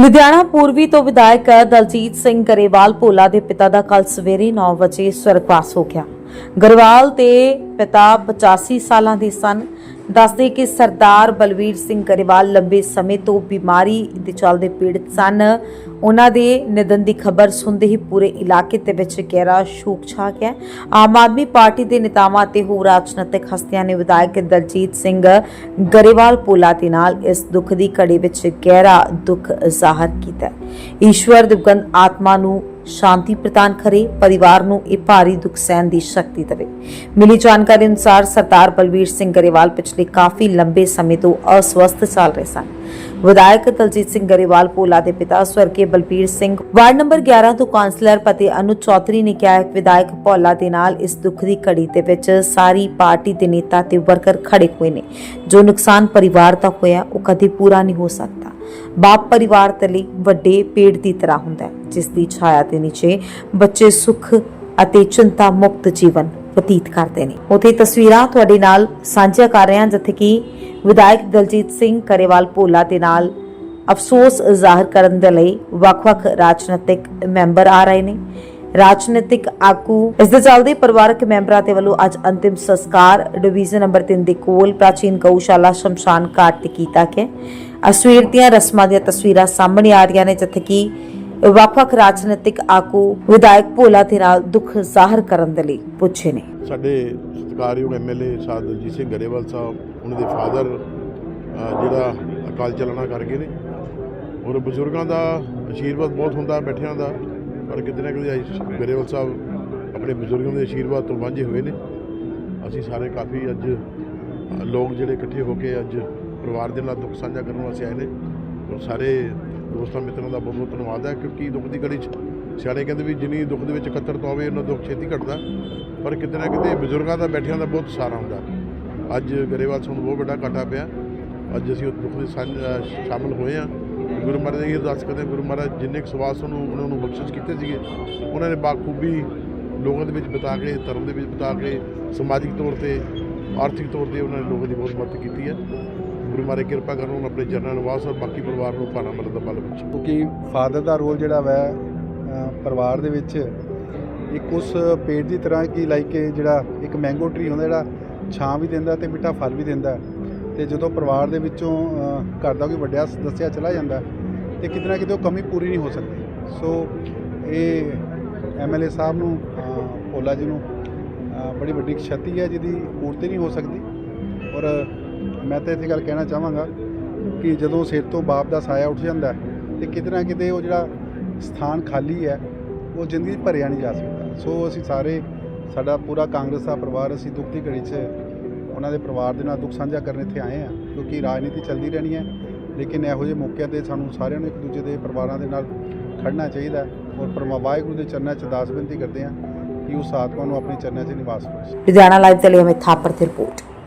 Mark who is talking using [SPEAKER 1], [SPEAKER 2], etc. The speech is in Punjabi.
[SPEAKER 1] ਲੁਧਿਆਣਾ ਪੂਰਬੀ ਤੋਂ ਵਿਧਾਇਕ ਦਲਜੀਤ ਸਿੰਘ ਗਰੇਵਾਲ ਭੋਲਾ ਦੇ ਪਿਤਾ ਦਾ ਕੱਲ ਸਵੇਰੇ 9 ਵਜੇ ਸਵਰਗਵਾਸ ਹੋ ਗਿਆ। ਗਰੇਵਾਲ ਤੇ ਪਿਤਾ 85 ਸਾਲਾਂ ਦੇ ਸਨ। ਦੱਸਦੇ ਕਿ ਸਰਦਾਰ ਬਲਵੀਰ ਸਿੰਘ ਗਰੇਵਾਲ ਲੰਬੇ ਸਮੇਂ ਤੋਂ ਬਿਮਾਰੀ ਦੇ ਚੱਲਦੇ ਪੀੜਤ ਸਨ। ਉਹਨਾਂ ਦੇ ਨਿਧਨ ਦੀ ਖਬਰ ਸੁਣਦੇ ਹੀ ਪੂਰੇ ਇਲਾਕੇ ਦੇ ਵਿੱਚ ਗਹਿਰਾ ਸ਼ੋਕ ਛਾ ਗਿਆ। ਆਮ ਆਦਮੀ ਪਾਰਟੀ ਦੇ ਨੇਤਾਵਾਂ ਤੇ ਹੋਰ ਰਾਜਨੀਤਿਕ ਹਸਤੀਆਂ ਨੇ ਵਿਧਾਇਕ ਦਲਜੀਤ ਸਿੰਘ ਗਰੇਵਾਲ ਪੋਲਾ ਦੇ ਨਾਲ ਇਸ ਦੁੱਖ ਦੀ ਘੜੀ ਵਿੱਚ ਗਹਿਰਾ ਦੁੱਖ ਜ਼ਾਹਰ ਕੀਤਾ। ਈਸ਼ਵਰ ਦਿਵਗੰਤ ਆਤਮਾ ਨੂੰ ਸ਼ਾਂਤੀ ਪ੍ਰਦਾਨ ਕਰੇ, ਪਰਿਵਾਰ ਨੂੰ ਇਹ ਭਾਰੀ ਦੁੱਖ ਸਹਿਣ ਦੀ ਸ਼ਕਤੀ ਦੇਵੇ। ਮਿਲੀ ਜਾਣਕਾਰੀ ਅਨੁਸਾਰ ਸਰਦਾਰ ਬਲਵੀਰ ਸਿੰਘ ਗਰੇਵਾਲ ਪਿਛਲੇ ਕਾਫੀ ਲੰਬੇ ਸਮੇਂ ਤੋਂ ਅਸਵਸਥ ਚੱਲ ਰਹੇ ਸਨ। ਵਿਧਾਇਕ ਦਲਜੀਤ ਸਿੰਘ ਗਰੇਵਾਲ ਪੋਲਾ ਦੇ ਪਿਤਾ ਸਵਰਗੀ ਬਲਬੀਰ ਸਿੰਘ, ਵਾਰਡ ਨੰਬਰ 11 ਤੋਂ ਕਾਉਂਸਲਰ ਪਤੀ ਅਨੁਜ ਚੌਧਰੀ ਨੇ ਕਿਹਾ ਕਿ ਵਿਧਾਇਕ ਪੋਲਾ ਦੇ ਨਾਲ ਇਸ ਦੁੱਖ ਦੀ ਘੜੀ ਦੇ ਵਿੱਚ ਸਾਰੀ ਪਾਰਟੀ ਦੇ ਨੇਤਾ ਤੇ ਵਰਕਰ ਖੜੇ ਹੋਏ ਨੇ। ਜੋ ਨੁਕਸਾਨ ਪਰਿਵਾਰ ਦਾ ਹੋਇਆ, ਉਹ ਕਦੇ ਪੂਰਾ ਨਹੀਂ ਹੋ ਸਕਦਾ। ਬਾਪ ਪਰਿਵਾਰ ਦੇ ਲਈ ਵੱਡੇ ਪੇੜ ਦੀ ਤਰ੍ਹਾਂ ਹੁੰਦਾ ਹੈ, ਜਿਸ ਦੀ ਛਾਇਆ ਦੇ ਨੀਚੇ ਬੱਚੇ ਸੁੱਖ ਅਤੇ ਚਿੰਤਾ ਮੁਕਤ ਜੀਵਨ ਬਤੀਤ ਕਰਦੇ ਨੇ। ਉਥੇ ਤਸਵੀਰਾਂ ਤੁਹਾਡੇ ਨਾਲ ਸਾਂਝਾ ਕਰ ਰਹੇ ਹਾਂ, ਜਿੱਥੇ ਕਿ ਵਿਧਾਇਕ ਦਲਜੀਤ ਸਿੰਘ ਕਰੇਵਾਲ ਭੋਲਾ ਦੇ ਨਾਲ ਅਫਸੋਸ ਜ਼ਾਹਰ ਕਰਨ ਦੇ ਲਈ ਵੱਖ-ਵੱਖ ਰਾਜਨੀਤਿਕ ਮੈਂਬਰ ਆ ਰਹੇ ਨੇ। ਰਾਜਨੀਤਿਕ ਆਗੂ, ਇਸ ਦੇ ਚੱਲਦੇ ਪਰਿਵਾਰਕ ਮੈਂਬਰਾਂ ਦੇ ਵੱਲੋਂ ਅੱਜ ਅੰਤਿਮ ਸੰਸਕਾਰ, ਡਿਵੀਜ਼ਨ ਨੰਬਰ 3 ਦੇ ਕੋਲ ਪ੍ਰਾਚੀਨ ਗਊਸ਼ਾਲਾ ਸ਼ਮਸ਼ਾਨ ਘਾਟ ਤੇ ਕੀਤਾ ਗਿਆ। ਅਸਵੀਰ ਦੀਆਂ ਰਸਮਾਂ ਦੀਆਂ ਤਸਵੀਰਾਂ ਸਾਹਮਣੇ ਆ ਰਹੀਆਂ ਨੇ, ਜਿੱਥੇ ਕਿ ਵੱਖ-ਵੱਖ ਰਾਜਨੀਤਿਕ ਆਗੂ ਵਿਧਾਇਕ ਭੋਲਾ ਦੇ ਨਾਲ ਦੁੱਖ ਜ਼ਾਹਰ ਕਰਨ ਦੇ ਲਈ ਪੁੱਛੇ ਨੇ।
[SPEAKER 2] ਸਾਡੇ ਸਤਿਕਾਰਯੋਗ ਐਮਐਲਏ ਸਾਧ ਸਿੰਘ ਗਰੇਵਾਲ ਸਾਹਿਬ, ਉਹਨਾਂ ਦੇ ਫਾਦਰ ਜਿਹੜਾ ਅਕਾਲ ਚਲਾਣਾ ਕਰ ਗਏ ਨੇ। ਔਰ ਬਜ਼ੁਰਗਾਂ ਦਾ ਆਸ਼ੀਰਵਾਦ ਬਹੁਤ ਹੁੰਦਾ, ਬੈਠਿਆਂ ਦਾ। ਪਰ ਕਿਤੇ ਨਾ ਕਿਤੇ ਗਰੇਵਾਲ ਸਾਹਿਬ ਆਪਣੇ ਬਜ਼ੁਰਗਾਂ ਦੇ ਆਸ਼ੀਰਵਾਦ ਤੋਂ ਵਾਂਝੇ ਹੋਏ ਨੇ। ਅਸੀਂ ਸਾਰੇ ਕਾਫੀ ਅੱਜ ਲੋਕ ਜਿਹੜੇ ਇਕੱਠੇ ਹੋ ਕੇ ਅੱਜ ਪਰਿਵਾਰ ਦੇ ਨਾਲ ਦੁੱਖ ਸਾਂਝਾ ਕਰਨ ਵਾਸਤੇ ਆਏ ਨੇ। ਔਰ ਸਾਰੇ ਦੋਸਤਾਂ ਮਿੱਤਰਾਂ ਦਾ ਬਹੁਤ ਬਹੁਤ ਧੰਨਵਾਦ ਹੈ ਕਿਉਂਕਿ ਦੁੱਖ ਦੀ ਘੜੀ 'ਚ ਸਿਆਣੇ ਕਹਿੰਦੇ ਵੀ ਜਿੰਨੀ ਦੁੱਖ ਦੇ ਵਿੱਚ ਇਕੱਤਰਤਾ ਹੋਵੇ ਉਹਨਾਂ ਦੁੱਖ ਛੇਤੀ ਘਟਦਾ। ਪਰ ਕਿਤੇ ਨਾ ਕਿਤੇ ਬਜ਼ੁਰਗਾਂ ਦਾ ਬੈਠਿਆਂ ਦਾ ਬਹੁਤ ਸਾਰਾ ਹੁੰਦਾ। ਅੱਜ ਗਰੇਵਾਲ ਸਾਨੂੰ ਬਹੁਤ ਵੱਡਾ ਘਾਟਾ ਪਿਆ। ਅੱਜ ਅਸੀਂ ਉਹ ਦੁੱਖ ਦੇ ਸਾਂਝ ਅ, ਸ਼ਾਮਲ ਹੋਏ ਆ ਗੁਰੂ ਮਹਾਰਾਜ ਦੀ ਅਰਦਾਸ ਕਰਦੇ ਹਾਂ, ਗੁਰੂ ਮਹਾਰਾਜ ਜਿੰਨੇ ਕੁ ਸਵਾਸ ਨੂੰ ਉਹਨਾਂ ਨੂੰ ਬਖਸ਼ਿਸ਼ ਕੀਤੇ ਸੀਗੇ ਉਹਨਾਂ ਨੇ ਬਾਖੂਬੀ ਲੋਕਾਂ ਦੇ ਵਿੱਚ ਬਤਾ ਕੇ ਧਰਮ ਦੇ ਵਿੱਚ ਬਤਾ ਕੇ ਸਮਾਜਿਕ ਤੌਰ ਤੇ ਆਰਥਿਕ ਤੌਰ ਤੇ ਉਹਨਾਂ ਨੇ ਲੋਕਾਂ ਦੀ ਬਹੁਤ ਮਦਦ ਕੀਤੀ ਹੈ। ਗੁਰੂ ਮਾਰੇ ਕਿਰਪਾ ਕਰਨ ਉਹਨਾਂ ਆਪਣੇ ਚਰਨਾਂ ਨੂੰ ਔਰ ਬਾਕੀ ਪਰਿਵਾਰ ਨੂੰ ਪਾਣਾ ਮਦਦ ਬਲ ਬਖਸ਼ੇ
[SPEAKER 3] ਕਿਉਂਕਿ ਫਾਦਰ ਦਾ ਰੋਲ ਜਿਹੜਾ ਵੈ ਪਰਿਵਾਰ ਦੇ ਵਿੱਚ, ਇੱਕ ਉਸ ਪੇੜ ਦੀ ਤਰ੍ਹਾਂ ਕੀ ਲਾਈਕ ਜਿਹੜਾ ਇੱਕ ਮੈਂਗੋ ਟਰੀ ਹੁੰਦਾ, ਜਿਹੜਾ ਛਾਂ ਵੀ ਦਿੰਦਾ ਤੇ ਮਿੱਠਾ ਫਲ ਵੀ ਦਿੰਦਾ। ਤੇ ਜਦੋਂ ਪਰਿਵਾਰ ਦੇ ਵਿੱਚੋਂ ਘਰ ਦਾ ਕੋਈ ਵੱਡਾ ਸਦੱਸਿਆ ਚਲਾ ਜਾਂਦਾ, ਤੇ ਕਿਤਨਾ ਕਿਤੇ ਉਹ ਕਮੀ ਪੂਰੀ ਨਹੀਂ ਹੋ ਸਕਦੀ। ਸੋ ਇਹ ਐਮਐਲਏ ਸਾਹਿਬ ਨੂੰ ਭੋਲਾ ਜੀ ਨੂੰ ਬੜੀ ਵੱਡੀ ਖਸ਼ਤੀ ਹੈ, ਜਿਹਦੀ ਪੂਰਤੀ ਨਹੀਂ ਹੋ ਸਕਦੀ। ਔਰ ਮੈਂ ਤਾਂ ਇੱਥੇ ਗੱਲ ਕਹਿਣਾ ਚਾਹਾਂਗਾ ਕਿ ਜਦੋਂ ਸਿਰ ਤੋਂ ਬਾਪ ਦਾ ਸਾਇਆ ਉੱਠ ਜਾਂਦਾ ਹੈ, ਤੇ ਕਿਤੇ ਨਾ ਕਿਤੇ ਉਹ ਜਿਹੜਾ ਸਥਾਨ ਖਾਲੀ ਹੈ ਉਹ ਜ਼ਿੰਦਗੀ ਭਰਿਆ ਨਹੀਂ ਜਾ ਸਕਦਾ। ਸੋ ਅਸੀਂ ਸਾਰੇ ਸਾਡਾ ਪੂਰਾ ਕਾਂਗਰਸ ਦਾ ਪਰਿਵਾਰ ਅਸੀਂ ਦੁੱਖ ਦੀ ਘੜੀ 'ਚ ਉਹਨਾਂ ਦੇ ਪਰਿਵਾਰ ਦੇ ਨਾਲ ਦੁੱਖ ਸਾਂਝਾ ਕਰਨ ਇੱਥੇ ਆਏ ਆ ਕਿਉਂਕਿ ਰਾਜਨੀਤੀ ਚੱਲਦੀ ਰਹਿਣੀ ਹੈ। ਲੇਕਿਨ ਇਹੋ ਜਿਹੇ ਮੌਕਿਆਂ ਤੇ ਸਾਨੂੰ ਸਾਰਿਆਂ ਨੂੰ ਇੱਕ ਦੂਜੇ ਦੇ ਪਰਿਵਾਰਾਂ ਦੇ ਨਾਲ ਖੜਨਾ ਚਾਹੀਦਾ ਔਰ ਪਰਮਾ ਵਾਹਿਗੁਰੂ ਦੇ ਚਰਨਾਂ 'ਚ ਦਾਸ ਬੇਨਤੀ ਕਰਦੇ ਹਾਂ ਕਿ ਉਸ ਆਤਮਾ ਨੂੰ ਆਪਣੇ ਚਰਨਾਂ 'ਚ ਨਿਵਾਸ ਬਖਸ਼ੇ
[SPEAKER 1] ਲੁਧਿਆਣਾ ਲਾਈਵ ਦੇ ਲਈ ਅਮਿਤ ਥਾਪਰ ਦੀ ਰਿਪੋਰਟ।